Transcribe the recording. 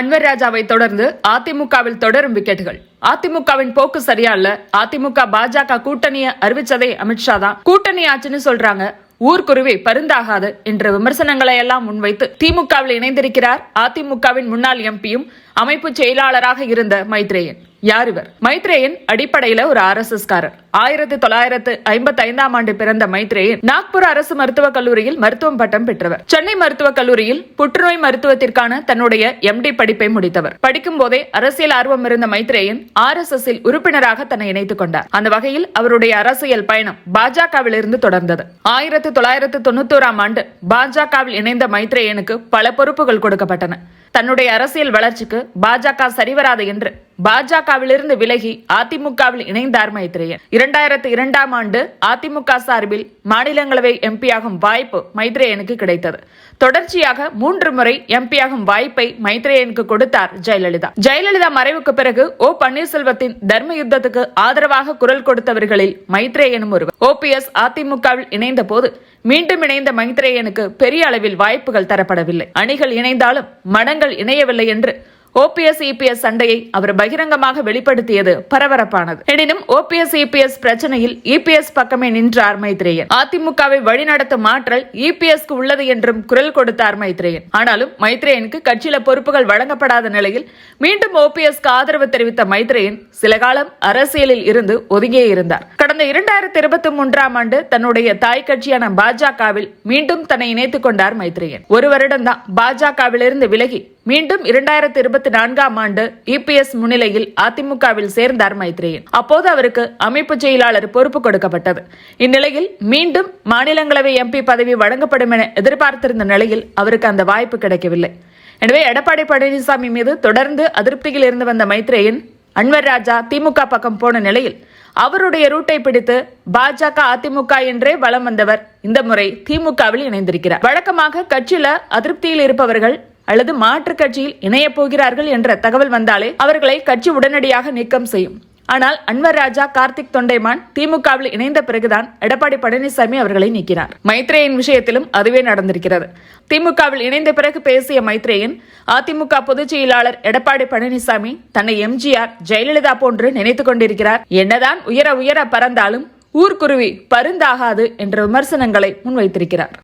அன்வர் ராஜாவை தொடர்ந்து அதிமுகவில் தொடரும் விக்கெட்டுகள். அதிமுகவின் போக்கு சரியா இல்ல. அதிமுக பாஜக கூட்டணியை அறிவிச்சதே அமித்ஷா தான். கூட்டணி ஆச்சுன்னு சொல்றாங்க. ஊர்க்குருவி பருந்தாகாது என்ற விமர்சனங்களை எல்லாம் முன்வைத்து திமுகவில் இணைந்திருக்கிறார் அதிமுகவின் முன்னாள் எம்பியும் அமைப்பு செயலாளராக இருந்த மைத்ரேயன். யார் இவர் மைத்ரேயன் அடிப்படையில ஒரு ஆர் எஸ் எஸ் காரர் ஆயிரத்தி தொள்ளாயிரத்து ஐம்பத்தி ஐந்தாம் ஆண்டு பிறந்த மைத்ரேயன் நாக்பூர் அரசு மருத்துவக் கல்லூரியில் மருத்துவம் பட்டம் பெற்றவர். சென்னை மருத்துவக் கல்லூரியில் புற்றுநோய் மருத்துவத்திற்கான தன்னுடைய எம்டி படிப்பை முடித்தவர். படிக்கும் போதே அரசியல் ஆர்வம் இருந்த மைத்ரேயன் ஆர் எஸ் எஸ் உறுப்பினராக தன்னை இணைத்துக் கொண்டார். அந்த வகையில் அவருடைய அரசியல் பயணம் பாஜகவில் இருந்து தொடர்ந்தது. ஆயிரத்தி தொள்ளாயிரத்து தொண்ணூத்தோராம் ஆண்டு பாஜகவில் இணைந்த மைத்ரேயனுக்கு பல பொறுப்புகள் கொடுக்கப்பட்டன. தன்னுடைய அரசியல் வளர்ச்சிக்கு பாஜக சரிவராது என்று பாஜகவிலிருந்து விலகி அதிமுகவில் இணைந்தார் மைத்ரேயன். இரண்டாயிரத்தி இரண்டாம் ஆண்டு அதிமுக சார்பில் மாநிலங்களவை எம்பியாகும் வாய்ப்பு மைத்ரேயனுக்கு கிடைத்தது. தொடர்ச்சியாக மூன்று முறை எம்பியாகும் வாய்ப்பை மைத்ரேயனுக்கு கொடுத்தார் ஜெயலலிதா. ஜெயலலிதா மறைவுக்கு பிறகு ஓ பன்னீர்செல்வத்தின் தர்ம யுத்தத்துக்கு ஆதரவாக குரல் கொடுத்தவர்களில் மைத்ரேயனும் ஒருவர். ஓபிஎஸ் அதிமுகவில் இணைந்த போது மீண்டும் இணைந்த மைத்ரேயனுக்கு பெரிய அளவில் வாய்ப்புகள் தரப்படவில்லை. அணிகள் இணைந்தாலும் மனங்கள் இணையவில்லை என்று ஓபிஎஸ் இபிஎஸ் சண்டையை அவர் பகிரங்கமாக வெளிப்படுத்தியது பரபரப்பானது. எனினும் ஓபிஎஸ் இபிஎஸ் பிரச்சனையில் இபிஎஸ் பக்கமே நின்றார் மைத்ரேயன். அதிமுகவை வழிநடத்தும் ஆற்றல் இபிஎஸ்க்கு உள்ளது என்றும் குரல் கொடுத்தார் மைத்ரேயன். ஆனாலும் மைத்ரேயனுக்கு கட்சியில பொறுப்புகள் வழங்கப்படாத நிலையில் மீண்டும் ஓபிஎஸ்க்கு ஆதரவு தெரிவித்த மைத்ரேயன் சில காலம் அரசியலில் இருந்து ஒதுங்கியே இருந்தார். கடந்த இரண்டாயிரத்தி இருபத்தி மூன்றாம் ஆண்டு தன்னுடைய தாய் கட்சியான பாஜகவில் மீண்டும் தன்னை இணைத்துக் கொண்டார் மைத்ரேயன். ஒரு வருடம் தான் பாஜகவிலிருந்து விலகி மீண்டும் இரண்டாயிரத்தி இருபத்தி நான்காம் ஆண்டு இபிஎஸ் முன்னிலையில் அதிமுகவில் சேர்ந்தார் மைத்ரேயன். அப்போது அவருக்கு அமைப்பு செயலாளர் பொறுப்பு கொடுக்கப்பட்டது. இந்நிலையில் மீண்டும் மாநிலங்களவை எம்பி பதவி வழங்கப்படும் என எதிர்பார்த்திருந்த நிலையில் அவருக்கு அந்த வாய்ப்பு கிடைக்கவில்லை. எனவே எடப்பாடி பழனிசாமி மீது தொடர்ந்து அதிருப்தியில் இருந்து வந்த மைத்ரேயன் அன்வர் ராஜா திமுக பக்கம் போன நிலையில் அவருடைய ரூட்டை பிடித்து பாஜக அதிமுக என்றே வலம் வந்தவர் இந்த முறை திமுகவில் இணைந்திருக்கிறார். வழக்கமாக கட்சியில அதிருப்தியில் இருப்பவர்கள் அல்லது மாற்றுக் கட்சியில் இணையப் போகிறார்கள் என்ற தகவல் வந்தாலே அவர்களை கட்சி உடனடியாக நீக்கம் செய்யும். ஆனால் அன்வர் ராஜா கார்த்திக் தொண்டைமான் திமுகவில் இணைந்த பிறகுதான் எடப்பாடி பழனிசாமி அவர்களை நீக்கினார். மைத்ரேயின் விஷயத்திலும் அதுவே நடந்திருக்கிறது. திமுகவில் இணைந்த பிறகு பேசிய மைத்ரேயன் அதிமுக பொதுச் செயலாளர் எடப்பாடி பழனிசாமி தன்னை எம்ஜிஆர் ஜெயலலிதா போன்று நினைத்துக் கொண்டிருக்கிறார். என்னதான் உயர உயர பறந்தாலும் ஊர்க்குருவி பருந்தாகாது என்ற விமர்சனங்களை முன்வைத்திருக்கிறார்.